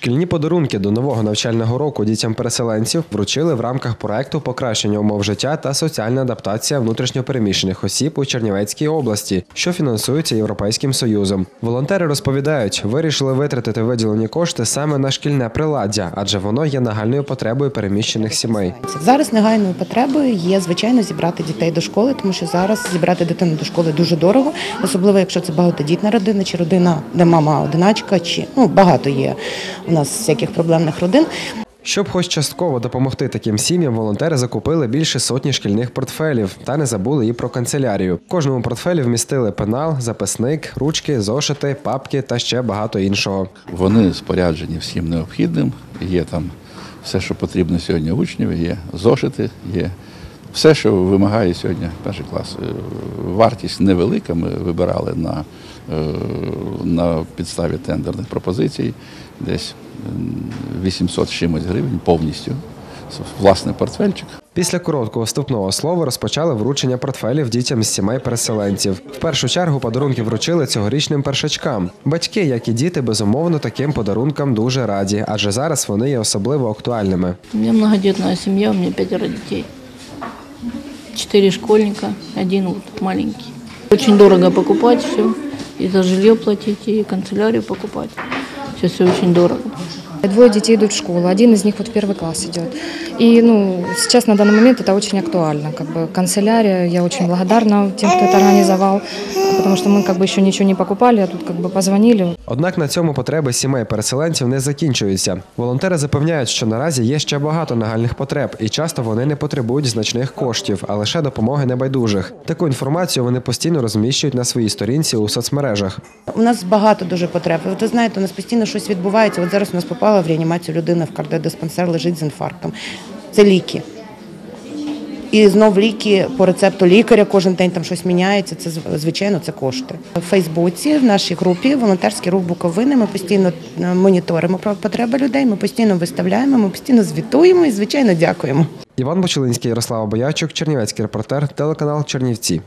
Шкільні подарунки до нового навчального року дітям переселенців вручили в рамках проекту покращення умов життя та соціальна адаптація внутрішньопереміщених осіб у Чернівецькій області, що фінансується Європейським Союзом. Волонтери розповідають, вирішили витратити виділені кошти саме на шкільне приладдя, адже воно є нагальною потребою переміщених сімей. Зараз негайною потребою є звичайно зібрати дітей до школи, тому що зараз зібрати дитину до школи дуже дорого, особливо якщо це багатодітна родина чи родина, де мама одиначка, чи ну багато є у нас всяких проблемних родин. Щоб хоч частково допомогти таким сім'ям, волонтери закупили більше сотні шкільних портфелів та не забули і про канцелярію. В кожному портфелі вмістили пенал, записник, ручки, зошити, папки та ще багато іншого. Вони споряджені всім необхідним. Є там все, що потрібно сьогодні учневі, є зошити, є все, що вимагає сьогодні перший клас. Е, Вартість невелика. Ми вибирали на, е, на підставі тендерних пропозицій десь 800 чимось гривень повністю. Власний портфельчик. Після короткого вступного слова розпочали вручення портфелів дітям з сімей переселенців. В першу чергу подарунки вручили цьогорічним першачкам. Батьки, як і діти, безумовно таким подарункам дуже раді, адже зараз вони є особливо актуальними. У меня многодетная семья, у меня пятеро детей. Четыре школьника, один вот маленький. Очень дорого покупать все. И за жилье платить, и канцелярию покупать. Сейчас все очень дорого. Двое детей идут в школу, один из них вот в первый класс идет. И ну, сейчас на данный момент это очень актуально. Как бы канцелярия, я очень благодарна тем, кто это организовал, потому что мы как бы еще ничего не покупали, а тут как бы позвонили. Однак на цьому потреби сімей переселенців не закінчуються. Волонтери запевняють, що наразі є ще багато нагальних потреб, і часто вони не потребують значних коштів, а лише допомоги небайдужих. Таку інформацію вони постійно розміщують на своїй сторінці у соцмережах. У нас багато дуже потреб. І От ви знаєте, у нас постійно щось відбувається. От зараз у нас попала в реанімацію людина в кардіодиспансер, лежить з інфарктом. Це ліки. І знов ліки по рецепту лікаря, кожен день там щось міняється. Це звичайно це кошти. В Фейсбуці, в нашій групі волонтерський рух Буковини. Ми постійно е, моніторимо потреби людей. Ми постійно виставляємо, ми постійно звітуємо і звичайно дякуємо. Іван Бочелинський, Ярослава Боячук, Чернівецький репортер, телеканал Чернівці.